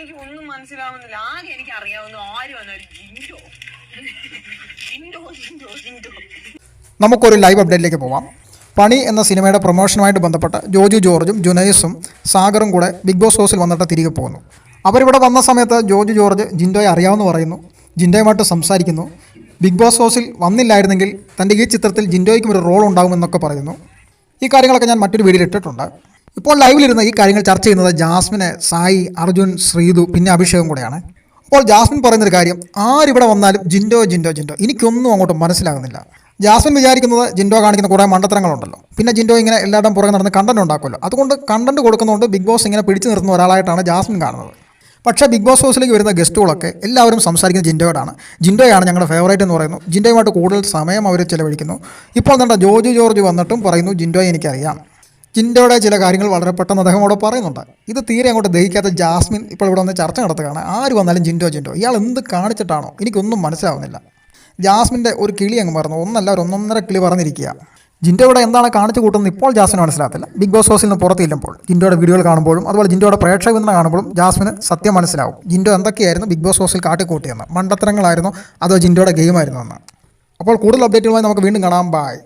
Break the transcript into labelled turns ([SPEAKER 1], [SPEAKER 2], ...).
[SPEAKER 1] എനിക്ക് ഒന്നും മനസ്സിലാവുന്നില്ല. ആകെ എനിക്ക് അറിയാവുന്ന ആര് വന്നാലും ജിൻഡോ. ജിൻഡോ ജിൻഡോ ജിൻഡോ.
[SPEAKER 2] നമുക്കൊരു ലൈവ് അപ്ഡേറ്റിലേക്ക് പോവാം. പണി എന്ന സിനിമയുടെ പ്രൊമോഷനുമായിട്ട് ബന്ധപ്പെട്ട് ജോജു ജോർജും ജുനൈസും സാഗറും കൂടെ ബിഗ് ബോസ് ഹൗസിൽ വന്നിട്ട് തിരികെ പോകുന്നു. അവരിവിടെ വന്ന സമയത്ത് ജോജു ജോർജ് ജിൻഡോയെ അറിയാമെന്ന് പറയുന്നു. ജിൻഡോയുമായിട്ട് സംസാരിക്കുന്നു. ബിഗ് ബോസ് ഹൗസിൽ വന്നില്ലായിരുന്നെങ്കിൽ തന്റെ ഈ ചിത്രത്തിൽ ജിൻഡോയ്ക്കും ഒരു റോൾ ഉണ്ടാകുമെന്നൊക്കെ പറയുന്നു. ഈ കാര്യങ്ങളൊക്കെ ഞാൻ മറ്റൊരു വീഡിയോയിൽ ഇട്ടിട്ടുണ്ട്. ഇപ്പോൾ ലൈവിലിരുന്ന് ഈ കാര്യങ്ങൾ ചർച്ച ചെയ്യുന്നത് ജാസ്മിനെ സായി അർജുൻ ശ്രീതു പിന്നെ അഭിഷേകം കൂടെയാണ്. അപ്പോൾ ജാസ്മിൻ പറയുന്നൊരു കാര്യം ആരിവിടെ വന്നാലും ജിൻഡോ ജിൻഡോ ജിൻഡോ. എനിക്കൊന്നും അങ്ങോട്ട് മനസ്സിലാകുന്നില്ല. ജാസ്മിൻ വിചാരിക്കുന്നത് ജിൻഡോ കാണിക്കുന്ന കുറേ മണ്ടത്തരങ്ങളുണ്ടല്ലോ. പിന്നെ ജിൻഡോ ഇങ്ങനെ എല്ലായിടം പുറകെ നടന്ന് കണ്ടന്റ് ഉണ്ടാക്കുമല്ലോ. അതുകൊണ്ട് കണ്ടന്റ് കൊടുക്കുന്നതുകൊണ്ട് ബിഗ് ബോസ് ഇങ്ങനെ പിടിച്ചു നിർത്തുന്ന ഒരാളായിട്ടാണ് ജാസ്മിൻ കാണുന്നത്. പക്ഷേ ബിഗ് ബോസ് ഹൗസിലേക്ക് വരുന്ന ഗസ്റ്റുകളൊക്കെ എല്ലാവരും സംസാരിക്കുന്ന ജിൻഡോയോടാണ്. ജിൻഡോയാണ് ഞങ്ങളുടെ ഫേവറേറ്റ് എന്ന് പറയുന്നു. ജിൻഡോയുമായിട്ട് കൂടുതൽ സമയം അവർ ചിലവഴിക്കുന്നു. ഇപ്പോൾ എന്താ ജോജു ജോർജ് വന്നിട്ടും പറയുന്നു ജിൻഡോയെ എനിക്കറിയാം. ജിൻഡോയുടെ ചില കാര്യങ്ങൾ വളരെ പെട്ടെന്ന് അദ്ദേഹം അവിടെ പറയുന്നുണ്ട്. ഇത് തീരെ അങ്ങോട്ട് ദഹിക്കാത്ത ജാസ്മിൻ ഇപ്പോൾ ഇവിടെ വന്ന് ചർച്ച നടത്തുകയാണ്. ആര് വന്നാലും ജിൻഡോ ജിൻഡോ. ഇയാൾ എന്ത് കാണിച്ചിട്ടാണോ? എനിക്കൊന്നും മനസ്സിലാവുന്നില്ല. ജാസ്മിന്റെ ഒരു കിളി അങ്ങ് പറഞ്ഞു ഒന്നല്ല ഒരു ഒന്നൊന്നര കിളി പറഞ്ഞിരിക്കുക. ജിന്റോ ഇവിടെ എന്താണ് കാണിച്ചു കൂട്ടുന്നത് ഇപ്പോൾ ജാസ്മിന് മനസ്സിലാകത്തില്ല. ബിഗ് ബോസ് ഹൗസിൽ നിന്ന് പുറത്തില്ലുമ്പോൾ ജിൻഡോയുടെ വീഡിയോകൾ കാണുമ്പോഴും അതുപോലെ ജിൻഡോയുടെ പ്രേക്ഷക കാണുമ്പോഴും ജാസ്മിന് സത്യം മനസ്സിലാവും. ജിൻഡോ എന്തൊക്കെയായിരുന്നു ബിഗ് ബോസ് ഹൗസിൽ കാട്ടിക്കൂട്ടിയെന്ന്? മണ്ടത്തരങ്ങളായിരുന്നു? അതോ ജിൻഡോയുടെ ഗെയിമായിരുന്നു എന്ന്? അപ്പോൾ കൂടുതൽ അപ്ഡേറ്റുകളുമായി നമുക്ക് വീണ്ടും കാണാം. ബൈ